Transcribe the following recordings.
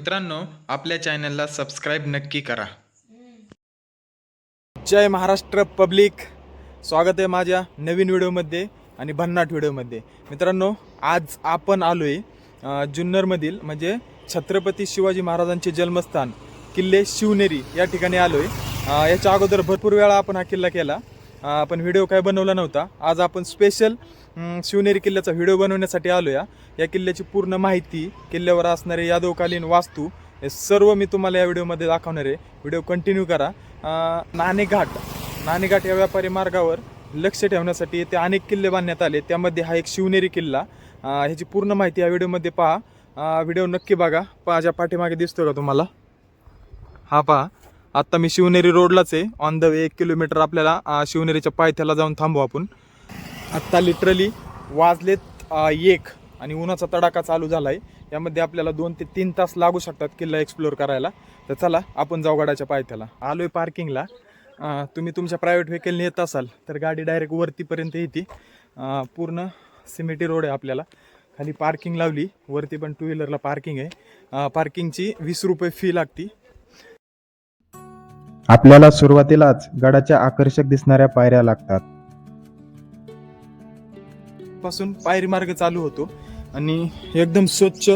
मित्रांनो आपल्या चॅनलला सबस्क्राईब नक्की करा. जय महाराष्ट्र पब्लिक. स्वागत आहे माझ्या नवीन व्हिडिओमध्ये आणि भन्नाट व्हिडिओमध्ये. मित्रांनो आज आपण आलो आहे जुन्नरमधील म्हणजे छत्रपती शिवाजी महाराजांचे जन्मस्थान किल्ले शिवनेरी या ठिकाणी आलो आहे याच्या अगोदर भरपूर वेळा आपण हा किल्ला केला. पण व्हिडिओ काय बनवला नव्हता. आज आपण स्पेशल शिवनेरी किल्ल्याचा व्हिडिओ बनवण्यासाठी आलो या या किल्ल्याची पूर्ण माहिती किल्ल्यावर असणारे यादवकालीन वास्तू हे सर्व मी तुम्हाला या व्हिडिओमध्ये दाखवणार आहे. व्हिडिओ कंटिन्यू करा. नाणेघाट. नाणेघाट या व्यापारी मार्गावर लक्ष ठेवण्यासाठी येथे अनेक किल्ले बांधण्यात आले. त्यामध्ये हा एक शिवनेरी किल्ला. ह्याची पूर्ण माहिती या व्हिडिओमध्ये पहा. व्हिडिओ नक्की बघा. माझ्या पाठीमागे दिसतो का तुम्हाला? हा पहा. आत्ता मी शिवनेरी रोडलाच आहे. ऑन द वे एक किलोमीटर आपल्याला शिवनेरीच्या पायथ्याला जाऊन थांबू आपण. आत्ता लिटरली वाजलेत एक आणि उन्हाचा तडाखा चालू झाला आहे यामध्ये आपल्याला दोन ते तीन तास लागू शकतात किल्ला एक्सप्लोअर करायला. तर चला आपण जाऊ गडाच्या पायथ्याला. आलो आहे पार्किंगला तुम्ही तुमच्या प्रायव्हेट व्हेकलने येत असाल तर गाडी डायरेक्ट वरतीपर्यंत येते. पूर्ण सिमेटी रोड आहे आपल्याला. खाली पार्किंग लावली. वरती पण टू व्हीलरला पार्किंग आहे. पार्किंगची वीस रुपये फी लागती. आपल्याला सुरुवातीलाच गडाच्या आकर्षक दिसणाऱ्या पायऱ्या लागतात. पासून पायरी मार्ग चालू होतो आणि एकदम स्वच्छ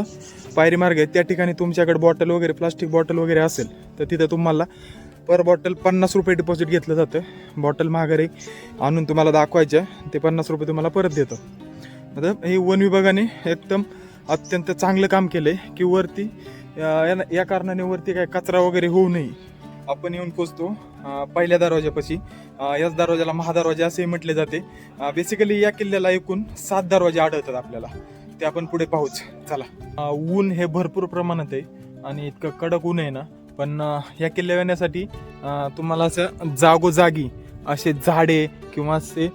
पायरी मार्ग आहे. त्या ठिकाणी तुमच्याकडे बॉटल वगैरे प्लास्टिक बॉटल वगैरे असेल तर तिथं तुम्हाला पर बॉटल पन्नास रुपये डिपॉझिट घेतलं जातं. बॉटल माघारी आणून तुम्हाला दाखवायच्या ते पन्नास रुपये तुम्हाला परत देतं. मतलब हे वन विभागाने एकदम अत्यंत चांगलं काम केलं आहे की वरती या या कारणाने वरती काय कचरा वगैरे होऊ नये. आपण येऊन पोचतो पहिल्या दरवाजापाशी याच दरवाजाला महादरवाजा असेही म्हटले जाते. बेसिकली या किल्ल्याला एकूण सात दरवाजे आढळतात आपल्याला. ते आपण पुढे पाहूच. चला. ऊन हे भरपूर प्रमाणात आहे आणि इतकं कडक ऊन आहे ना पण या किल्ल्या येण्यासाठी तुम्हाला असं जागोजागी असे झाडे किंवा असे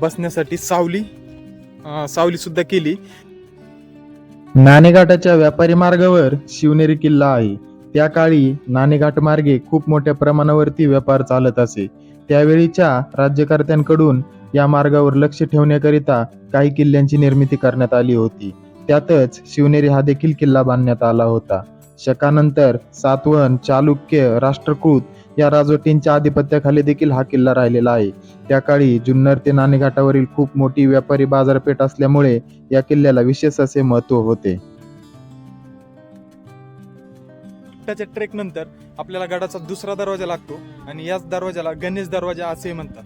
बसण्यासाठी सावली सावलीसुद्धा सावली सुद्धा केली. नाणेघाटाच्या व्यापारी मार्गावर शिवनेरी किल्ला आहे. त्या काळी नाणेघाट मार्गे खूप मोठ्या प्रमाणावरती व्यापार चालत असे. त्यावेळीच्या राज्यकर्त्यांकडून या मार्गावर लक्ष ठेवण्याकरिता काही किल्ल्यांची निर्मिती करण्यात आली होती. त्यातच शिवनेरी हा देखील किल्ला बांधण्यात आला होता. शकानंतर सातवन चालुक्य राष्ट्रकूत या राजवटींच्या आधिपत्याखाली देखील हा किल्ला राहिलेला आहे. त्या काळी जुन्नर ते नाणेघाटावरील खूप मोठी व्यापारी बाजारपेठ असल्यामुळे या किल्ल्याला विशेष असे महत्त्व होते. त्याच्या ट्रेक नंतर आपल्याला गडाचा दुसरा दरवाजा लागतो आणि याच दरवाजाला गणेश दरवाजा असेही म्हणतात.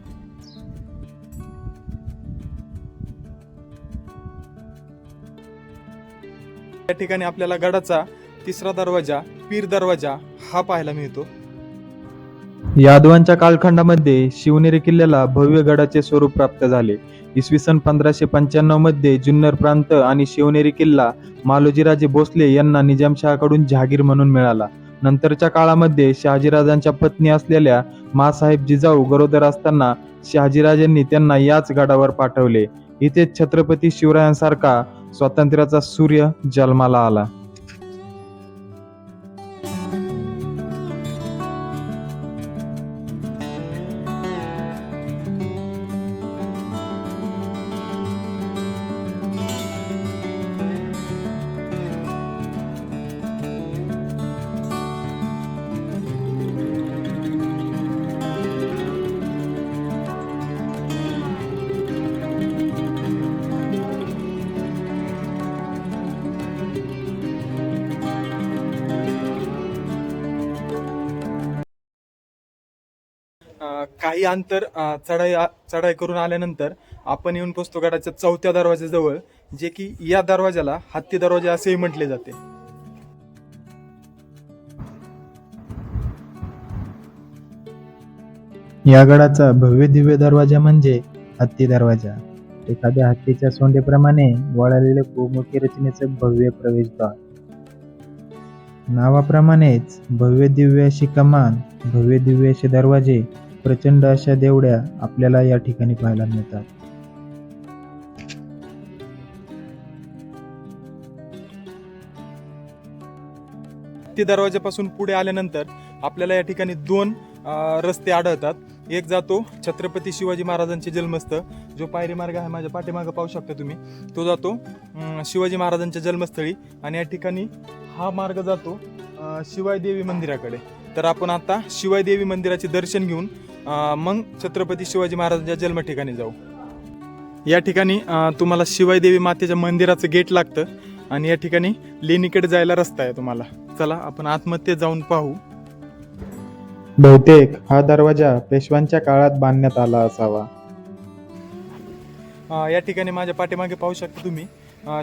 या ठिकाणी आपल्याला गडाचा तिसरा दरवाजा पीर दरवाजा हा पाहायला मिळतो. यादवांच्या कालखंडामध्ये शिवनेरी किल्ल्याला भव्य गडाचे स्वरूप प्राप्त झाले. इसवी सन पंधराशे पंच्याण्णवमध्ये जुन्नर प्रांत आणि शिवनेरी किल्ला मालोजीराजे भोसले यांना निजामशहाकडून जहागीर म्हणून मिळाला. नंतरच्या काळामध्ये शहाजीराजांच्या पत्नी असलेल्या मासाहेब जिजाऊ गरोदर असताना शहाजीराजांनी त्यांना याच गडावर पाठवले. इथे छत्रपती शिवरायांसारखा स्वातंत्र्याचा सूर्य जन्माला आला. काही अंतर चढाई चढाई करून आल्यानंतर आपण येऊन पोचतो गडाच्या चौथ्या दरवाजाजवळ जे की या दरवाजाला हत्ती दरवाजा असेही म्हटले जाते. या गडाचा भव्य दिव्य दरवाजा म्हणजे हत्ती दरवाजा. एखाद्या हत्तीच्या सोंडेप्रमाणे वळालेले गोमुखी रचनेचे भव्य प्रवेशद्वार. नावाप्रमाणेच भव्य दिव्य अशी कमान भव्य दिव्य असे दरवाजे प्रचंड अशा देवड्या आपल्याला या ठिकाणी पाहायला मिळतात. हत्ती दरवाजापासून पुढे आल्यानंतर आपल्याला या ठिकाणी दोन रस्ते आढळतात. एक जातो छत्रपती शिवाजी महाराजांचे जन्मस्थळ जो पायरी मार्ग आहे माझ्या पाठीमागं पाहू शकता तुम्ही. तो जातो अं, शिवाजी महाराजांच्या जन्मस्थळी आणि या ठिकाणी हा मार्ग जातो अं, शिवाय देवी मंदिराकडे. तर आपण आता शिवाय देवी मंदिराचे दर्शन घेऊन मग छत्रपती शिवाजी महाराजांच्या जन्म ठिकाणी जाऊ. या ठिकाणी तुम्हाला शिवाय देवी मातेच्या मंदिराचं गेट लागतं आणि या ठिकाणी लेणीकडे जायला रस्ता आहे तुम्हाला. चला आपण आतमध्ये जाऊन पाहू. बहुतेक हा दरवाजा पेशवांच्या काळात बांधण्यात आला असावा. या ठिकाणी माझ्या पाठीमागे पाहू शकता तुम्ही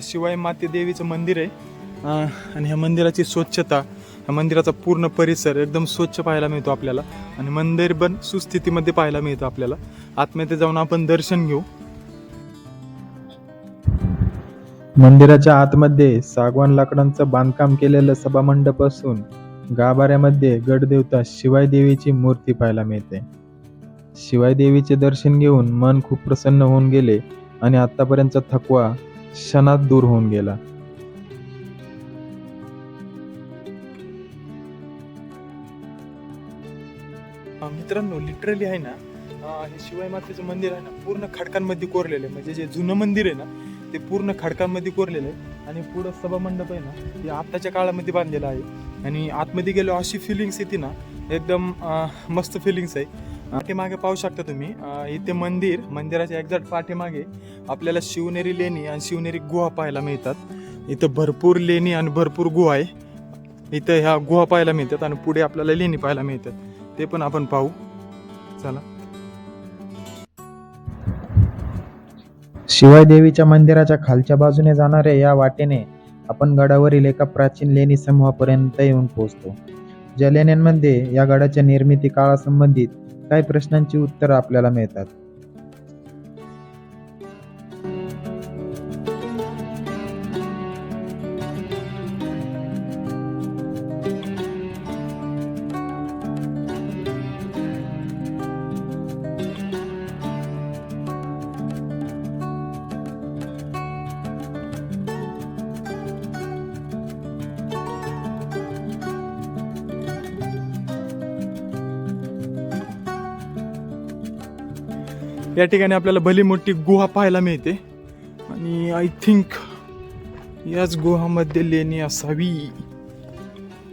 शिवाय माते देवीचं मंदिर आहे आणि ह्या मंदिराची स्वच्छता या मंदिराचा पूर्ण परिसर एकदम स्वच्छ पाहायला मिळतो आपल्याला. आणि मंदिर पण सुस्थितीमध्ये पाहायला मिळतं आपल्याला. आतमध्ये जाऊन आपण दर्शन घेऊ. मंदिराच्या आतमध्ये सागवान लाकडांचं बांधकाम केलेलं सभामंडप असून गाभाऱ्यामध्ये गडदेवता शिवाय देवीची मूर्ती पाहायला मिळते. शिवाय देवीचे दर्शन घेऊन मन खूप प्रसन्न होऊन गेले आणि आतापर्यंतचा थकवा क्षणात दूर होऊन गेला. मित्रांनो लिटरली आहे ना हे शिवाय मातेचं मंदिर आहे ना पूर्ण खडकांमध्ये कोरलेलं आहे. म्हणजे जे जुनं मंदिर आहे ना ते पूर्ण खडकांमध्ये कोरलेलं आहे. आणि पुढं सभामंडप आहे ना ते आत्ताच्या काळामध्ये बांधलेलं आहे. आणि आतमध्ये गेलो अशी फिलिंग्स येते ना एकदम मस्त फिलिंग्स आहे. पाठीमागे पाहू शकता तुम्ही इथे मंदिर मंदिराच्या एक्झॅक्ट पाठीमागे आपल्याला शिवनेरी लेणी आणि शिवनेरी गुहा पाहायला मिळतात. इथं भरपूर लेणी आणि भरपूर गुहा आहे. इथं ह्या गुहा पाहायला मिळतात आणि पुढे आपल्याला लेणी पाहायला मिळतात. ते पण आपण पाहू. चला. शिवाय देवीच्या मंदिराच्या खालच्या बाजूने जाणाऱ्या या वाटेने आपण गडावरील एका प्राचीन लेणी समूहापर्यंत येऊन पोहोचतो. ज्या लेण्यांमध्ये या गडाच्या निर्मिती काळासंबंधित काही प्रश्नांची उत्तरं आपल्याला मिळतात. या ठिकाणी आपल्याला भली मोठी गुहा पाहायला मिळते. आणि आय थिंक याच गुहामध्ये लेणी असावी.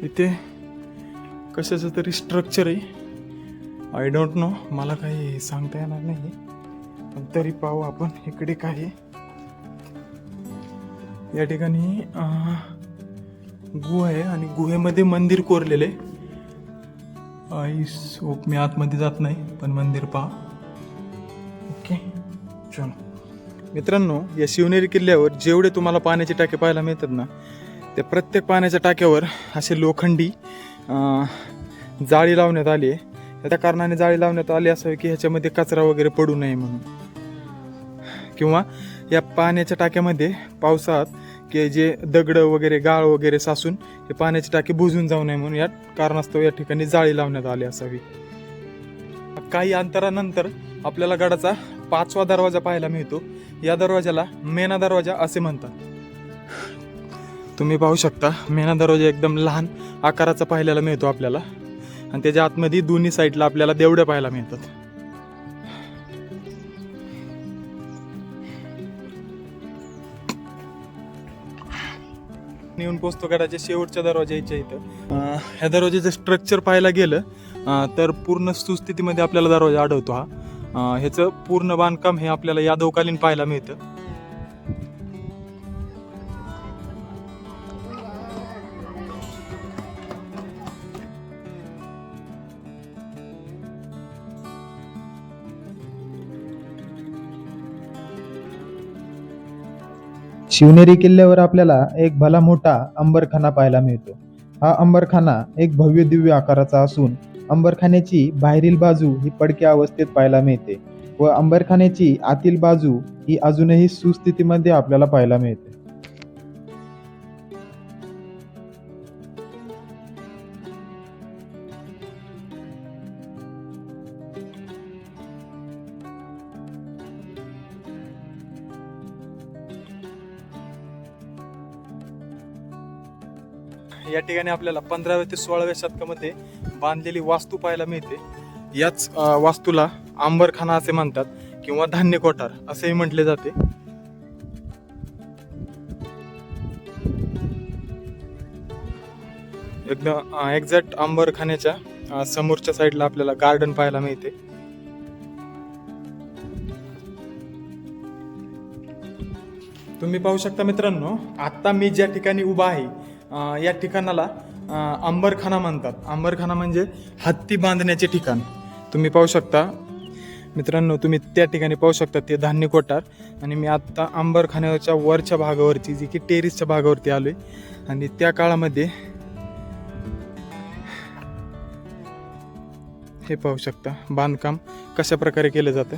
इथे कशाचं तरी स्ट्रक्चर आहे. आय डोंट नो मला काही सांगता येणार नाही पण तरी पाहू आपण इकडे काय या ठिकाणी गुहा आहे आणि गुहेमध्ये मंदिर कोरलेलं आहे. आई सोप मी आतमध्ये जात नाही पण मंदिर पहा. चलो. मित्रांनो या शिवनेरी किल्ल्यावर जेवढे तुम्हाला पाण्याचे टाके पाहायला मिळतात ना त्या प्रत्येक पाण्याच्या टाक्यावर असे लोखंडी जाळी लावण्यात आली आहे. त्या कारणाने जाळी लावण्यात आली असावी की ह्याच्यामध्ये कचरा वगैरे पडू नये म्हणून. किंवा या पाण्याच्या टाक्यामध्ये पावसात की जे दगडं वगैरे गाळ वगैरे सासून हे पाण्याची टाकी बुजून जाऊ नये म्हणून या कारणास्तव या ठिकाणी जाळी लावण्यात आली असावी. काही अंतरानंतर आपल्याला गडाचा पाचवा दरवाजा पाहायला मिळतो. या दरवाजाला मेना दरवाजा असे म्हणतात. तुम्ही पाहू शकता मेना दरवाजा एकदम लहान आकाराचा पाहायला मिळतो आपल्याला. आणि त्याच्या आतमध्ये दोन्ही साईडला आपल्याला देवड्या पाहायला मिळतात. येऊन पोचतो गडाच्या शेवटच्या दरवाजाच्या इथं. ह्या दरवाजाचं स्ट्रक्चर पाहायला गेलं तर पूर्ण सुस्थितीमध्ये आपल्याला दरवाजा आढळतो हा. ह्याचं पूर्ण बांधकाम हे आपल्याला यादवकालीन पाहायला मिळतं. शिवनेरी किल्ल्यावर आपल्याला एक भला मोठा अंबरखाना पाहायला मिळतो. हा अंबरखाना एक भव्य दिव्य आकाराचा असून अंबरखान्याची बाहेरील बाजू ही पडक्या अवस्थेत पाहायला मिळते व अंबरखान्याची आतील बाजू ही अजूनही सुस्थितीमध्ये आपल्याला पाहायला मिळते. या ठिकाणी आपल्याला पंधराव्या ते सोळाव्या शतकामध्ये बांधलेली वास्तू पाहायला मिळते. याच वास्तूला आंबरखाना असे म्हणतात किंवा धान्य कोठार असेही म्हटले जाते. एकदम एक्झॅक्ट आंबरखान्याच्या समोरच्या साईडला आपल्याला गार्डन पाहायला मिळते. तुम्ही पाहू शकता मित्रांनो आता मी ज्या ठिकाणी उभा आहे या ठिकाणाला आंबरखाना अंबरखाना म्हणतात. अंबरखाना म्हणजे हत्ती बांधण्याचे ठिकाण. तुम्ही पाहू शकता. मित्रांनो तुम्ही त्या ठिकाणी पाहू शकता ते धान्य कोठार. आणि मी आत्ता अंबरखान्याच्या वरच्या भागावरती जी की टेरिसच्या भागावरती आलो आहे आणि त्या काळामध्ये हे पाहू शकता बांधकाम कशा प्रकारे केलं जातं.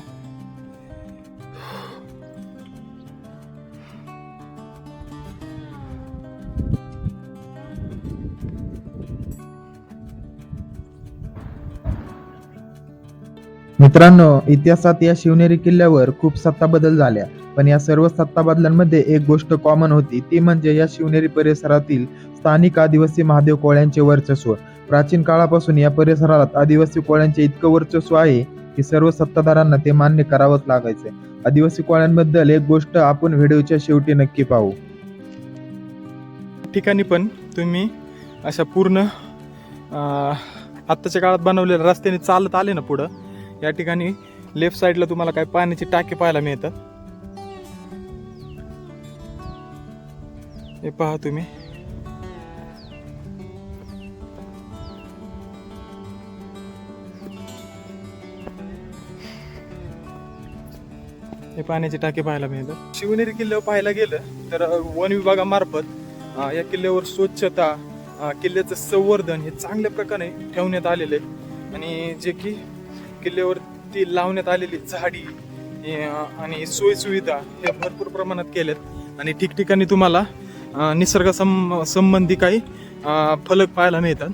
मित्रांनो इतिहासात या शिवनेरी किल्ल्यावर खूप सत्ता बदल झाल्या. पण या सर्व सत्ता बदलांमध्ये एक गोष्ट कॉमन होती ती म्हणजे या शिवनेरी परिसरातील स्थानिक आदिवासी महादेव कोळ्यांचे वर्चस्व. प्राचीन काळापासून या परिसरात आदिवासी कोळ्यांचे इतकं वर्चस्व आहे की सर्व सत्ताधारांना ते मान्य करावंच लागायचे. आदिवासी कोळ्यांबद्दल एक गोष्ट आपण व्हिडिओच्या शेवटी नक्की पाहू. ठिकाणी पण तुम्ही अशा पूर्ण आत्ताच्या काळात बनवलेल्या रस्त्याने चालत आले ना पुढं या ठिकाणी लेफ्ट साईडला तुम्हाला काय पाण्याची टाकी पाहायला मिळतात हे पहा तुम्ही. हे पाण्याची टाकी पाहायला मिळतात शिवनेरी किल्ल्यावर पाहायला गेलं तर वन विभागामार्फत या किल्ल्यावर स्वच्छता किल्ल्याचं संवर्धन हे चांगल्या प्रकारे ठेवण्यात आलेले आहे. आणि जे की किल्ल्यावरती लावण्यात आलेली झाडी हे, आणि सोयीसुविधा हे भरपूर प्रमाणात केल्यात. आणि ठिकठिकाणी तुम्हाला अ, सं संबंधी काही फलक पाहायला मिळतात.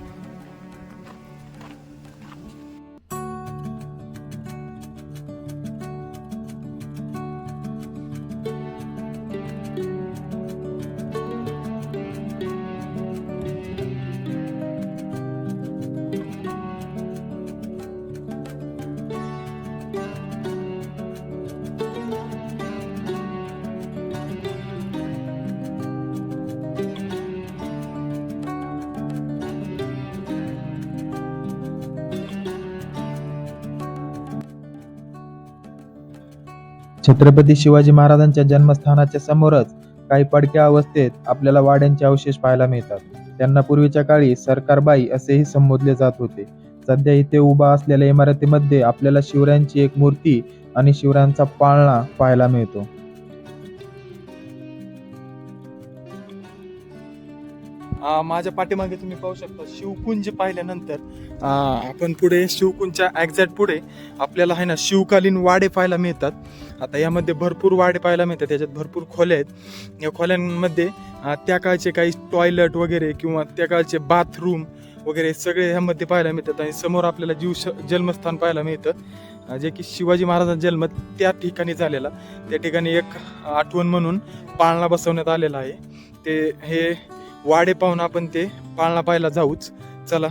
छत्रपती शिवाजी महाराजांच्या जन्मस्थानाच्या समोरच काही पडक्या अवस्थेत आपल्याला वाड्यांचे अवशेष पाहायला मिळतात. त्यांना पूर्वीच्या काळी सरकारबाई असेही संबोधले जात होते. सध्या इथे उभा असलेल्या इमारतीमध्ये आपल्याला शिवरायांची एक मूर्ती आणि शिवरायांचा पाळणा पाहायला मिळतो. माझ्या पाठीमागे तुम्ही पाहू शकता शिवकुंज पाहिल्यानंतर आपण पुढे शिवकुंजच्या एक्झॅक्ट पुढे आपल्याला आहे ना शिवकालीन वाडे पाहायला मिळतात. आता यामध्ये भरपूर वाडे पाहायला मिळतात त्याच्यात भरपूर खोल्या आहेत. या खोल्यांमध्ये त्या काळचे काही टॉयलेट वगैरे किंवा त्या काळचे बाथरूम वगैरे सगळे ह्यामध्ये पाहायला मिळतात आणि समोर आपल्याला जीव जन्मस्थान पाहायला मिळतं. जे की शिवाजी महाराजांचा जन्म त्या ठिकाणी झालेला. त्या ठिकाणी एक आठवण म्हणून पाळणा बसवण्यात आलेला आहे. ते हे वाडे पाहून आपण ते पाळणा पाहायला जाऊच. चला.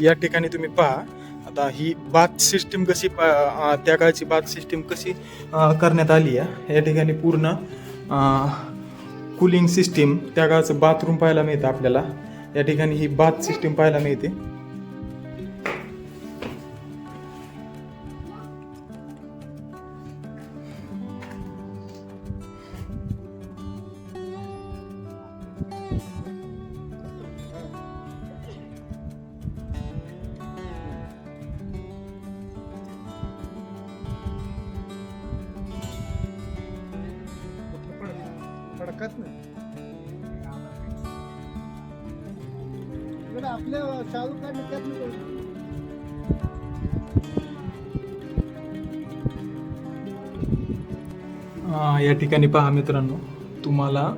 या ठिकाणी तुम्ही पहा. आता ही बाथ सिस्टीम कशी प- त्या काळची बाथ सिस्टीम कशी करण्यात आली आहे? या ठिकाणी पूर्ण कुलिंग सिस्टीम त्या काळचं बाथरूम पाहायला मिळतं आपल्याला. या ठिकाणी ही बाथ सिस्टीम पाहायला मिळते. शकत नाही. इकडे आपल्या शाहरुख खान त्यात या ठिकाणी पहा मित्रांनो तुम्हाला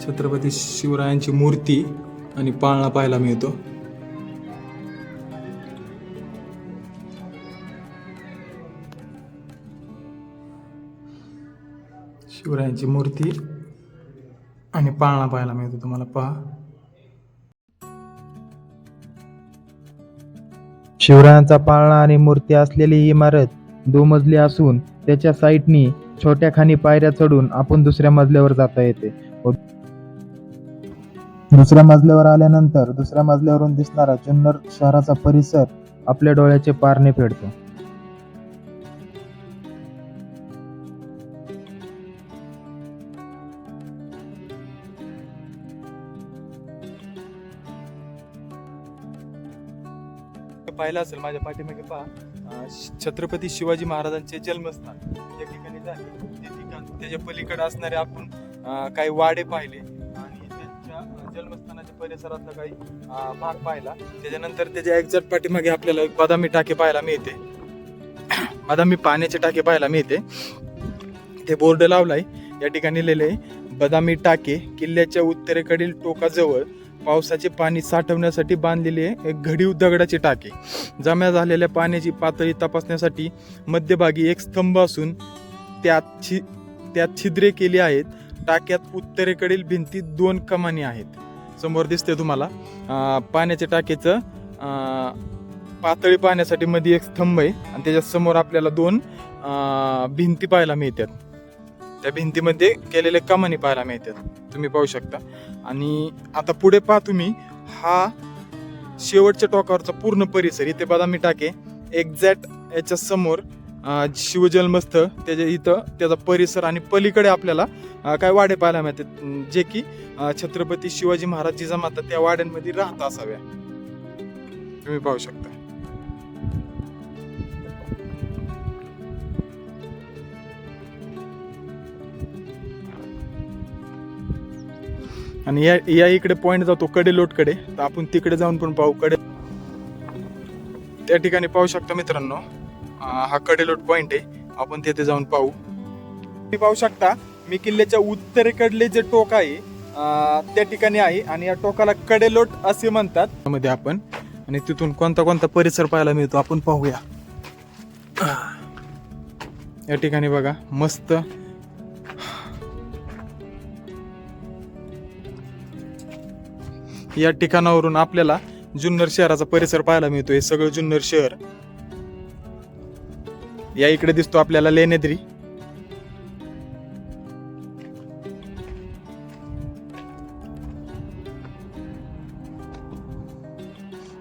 छत्रपती शिवरायांची मूर्ती आणि पाळणा पाहायला मिळतो. शिवरायांची मूर्ती आणि पाळणा पाहायला मिळतो तुम्हाला. पहा. शिवरायांचा पाळणा आणि मूर्ती असलेली ही इमारत दुमजली असून त्याच्या साईडनी छोट्या खाणी पायऱ्या चढून आपण दुसऱ्या मजल्यावर जाता येते. दुसऱ्या मजल्यावर आल्यानंतर दुसऱ्या मजल्यावरून दिसणारा जुन्नर शहराचा परिसर आपल्या डोळ्याचे पारणे फेडतो. पाहिलं असेल माझ्या पाठीमागे पहा. छत्रपती शिवाजी महाराजांचे जन्मस्थान या ठिकाणी झाले. ते ठिकाण त्याच्या पलीकडे असणारे आपण काही वाडे पाहिले आणि त्यांच्या जन्मस्थानाच्या परिसरातला काही भाग पाहिला. त्याच्यानंतर त्याच्या एक्झॅक्ट पाठीमागे आपल्याला एक बदामी टाके पाहायला मिळते. बदामी पाण्याचे टाके पाहायला मिळते. ते बोर्ड लावलाय. या ठिकाणी लिहिले बदामी टाके किल्ल्याच्या उत्तरेकडील टोकाजवळ पावसाचे पाणी साठवण्यासाठी बांधलेले एक घडीव दगडाचे टाके. जमा झालेल्या पाण्याची पातळी तपासण्यासाठी मध्यभागी एक स्तंभ असून त्यात छि त्यात छिद्रे केली आहेत. टाक्यात उत्तरेकडील भिंतीत दोन कमानी आहेत. समोर दिसते तुम्हाला. पाण्याच्या टाकीचं पातळी पाहण्यासाठी मध्ये एक स्तंभ आहे आणि त्याच्यासमोर आपल्याला दोन भिंती पाहायला मिळतात. त्या भिंतीमध्ये केलेले कमानी पाहायला मिळतात. तुम्ही पाहू शकता. आणि आता पुढे पहा तुम्ही हा शेवटच्या टोकावरचा पूर्ण परिसर इथे बदामी टाके एक्झॅक्ट याच्या समोर शिवजन्मस्थ त्याच्या इथं त्याचा परिसर आणि पलीकडे आपल्याला काय वाडे पाहायला मिळतात. जे की छत्रपती शिवाजी महाराज जिजामाता त्या वाड्यांमध्ये राहत असाव्या. तुम्ही पाहू शकता. आणि या या इकडे पॉईंट जातो कडेलोटकडे तर आपण तिकडे जाऊन पण पाहू कडे. त्या ठिकाणी पाहू शकता मित्रांनो हा कडेलोट पॉईंट आहे. आपण तिथे जाऊन पाहू. तुम्ही पाहू शकता मी किल्ल्याच्या उत्तरेकडले जे टोक आहे त्या ठिकाणी आहे. आणि या टोकाला कडेलोट असे म्हणतात. मध्ये आपण आणि तिथून कोणता कोणता परिसर पाहायला मिळतो आपण पाहूया. या ठिकाणी बघा मस्त या ठिकाणावरून आपल्याला जुन्नर शहराचा परिसर पाहायला मिळतो हे सगळं जुन्नर शहर. या इकडे दिसतो आपल्याला लेनेद्री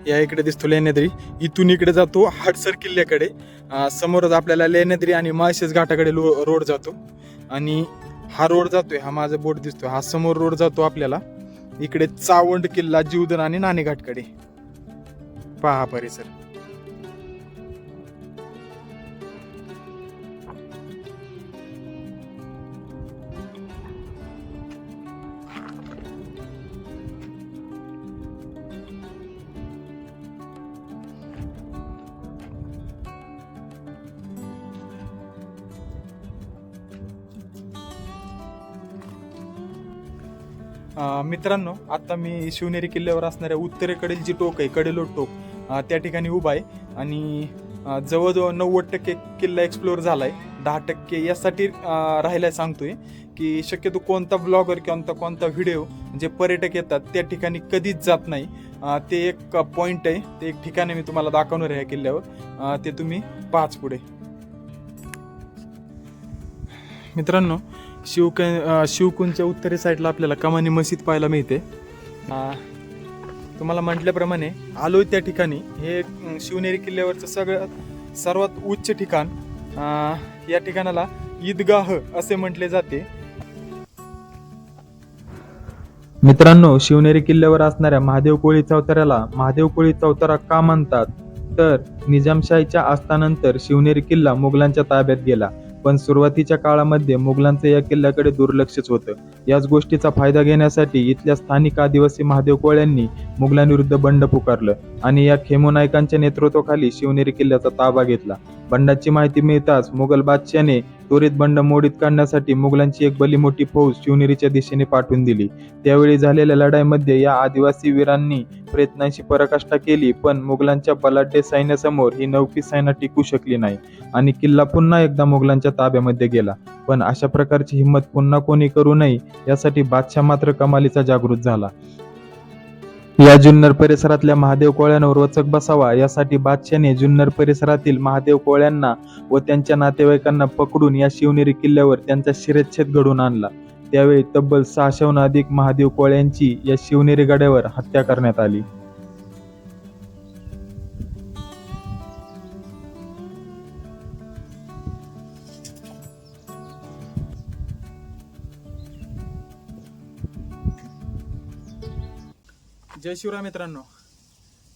या इकडे दिसतो लेनेद्री इथून इकडे जातो हडसर किल्ल्याकडे. समोरच आपल्याला लेनेद्री आणि माळशेज घाटाकडे लो- रोड जातो. आणि हा रोड जातोय हा माझा बोट दिसतोय. हा समोर रोड जातो आपल्याला. इकडे चावंड किल्ला जीवदन आणि नाणेघाटकडे. पहा परिसर. मित्रांनो आता मी शिवनेरी किल्ल्यावर असणाऱ्या उत्तरेकडील जी टोक आहे कडेलोट टोक त्या ठिकाणी उभा आहे. आणि जवळजवळ नव्वद टक्के किल्ला एक्सप्लोअर आहे दहा टक्के यासाठी अं, सांगतोय की शक्यतो कोणता ब्लॉगर कोणता कोणता व्हिडिओ जे पर्यटक येतात त्या ठिकाणी कधीच जात नाही. ते एक पॉईंट आहे. ते एक ठिकाण आहे मी तुम्हाला दाखवणार आहे या किल्ल्यावर. ते तुम्ही पाच पुढे. मित्रांनो शिवक शिवकुंच्या उत्तरे साईडला आपल्याला कमानी मशीद पाहायला मिळते. तुम्हाला म्हटल्याप्रमाणे आलोय त्या ठिकाणी. हे शिवनेरी किल्ल्यावरचं सगळ्यात सर्वात उच्च ठिकाण. या ठिकाणाला ईदगाह असे म्हटले जाते. मित्रांनो शिवनेरी किल्ल्यावर असणाऱ्या महादेव कोळी चौताऱ्याला महादेव कोळी चौतारा का म्हणतात? तर निजामशाहीच्या आस्थानंतर शिवनेरी किल्ला मुघलांच्या ताब्यात गेला. पण सुरुवातीच्या काळामध्ये मुघलांचं या किल्ल्याकडे दुर्लक्षच होतं. याच गोष्टीचा फायदा घेण्यासाठी इथल्या स्थानिक आदिवासी महादेव कोळ्यांनी मुघलांविरुद्ध बंड पुकारलं आणि या खेमो नायकांच्या नेतृत्वाखाली शिवनेरी किल्ल्याचा ताबा घेतला. बंडाची माहिती मिळताच मुघल बादशाने त्वरित बंड मोडीत काढण्यासाठी मुघलांची एक भली मोठी फौज शिवनेरीच्या दिशेने पाठवून दिली. त्यावेळी झालेल्या लढाईमध्ये या आदिवासी वीरांनी प्रयत्नांची पराकाष्ठा केली पण मुघलांच्या बलाढ्य सैन्यासमोर ही नौकी सैन्य टिकू शकली नाही आणि किल्ला पुन्हा एकदा मुघलांच्या ताब्यामध्ये गेला. पण अशा प्रकारची हिंमत पुन्हा कोणी करू नये यासाठी बादशाह मात्र कमालीचा जागृत झाला. या जुन्नर परिसरातल्या महादेव कोळ्यांवर वचक बसावा यासाठी बादशाने जुन्नर परिसरातील महादेव कोळ्यांना व त्यांच्या नातेवाईकांना पकडून या शिवनेरी किल्ल्यावर त्यांचा शिरच्छेद घडून आणला. त्यावेळी तब्बल सहाशेहून अधिक महादेव कोळ्यांची या शिवनेरी गड्यावर हत्या करण्यात आली. जय शिवराय मित्रांनो.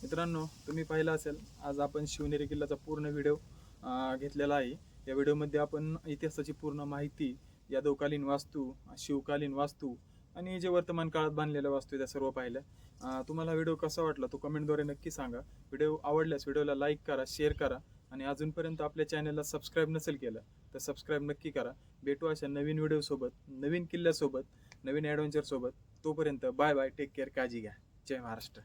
मित्रांनो तुम्ही पाहिलं असेल आज आपण शिवनेरी किल्ल्याचा पूर्ण व्हिडिओ घेतलेला आहे. या व्हिडिओमध्ये आपण इतिहासाची पूर्ण माहिती यादवकालीन वास्तू शिवकालीन वास्तू आणि जे वर्तमान काळात बांधलेल्या वास्तू त्या सर्व पाहिल्या तुम्हाला व्हिडिओ कसा वाटला तो कमेंटद्वारे नक्की सांगा. व्हिडिओ आवडल्यास व्हिडिओला लाईक करा शेअर करा आणि अजूनपर्यंत आपल्या चॅनलला सबस्क्राईब नसेल केलं तर सबस्क्राईब नक्की करा. भेटू अशा नवीन व्हिडिओसोबत नवीन किल्ल्यासोबत नवीन ॲडव्हेंचरसोबत. तोपर्यंत बाय बाय टेक केअर काळजी घ्या. जय महाराष्ट्र.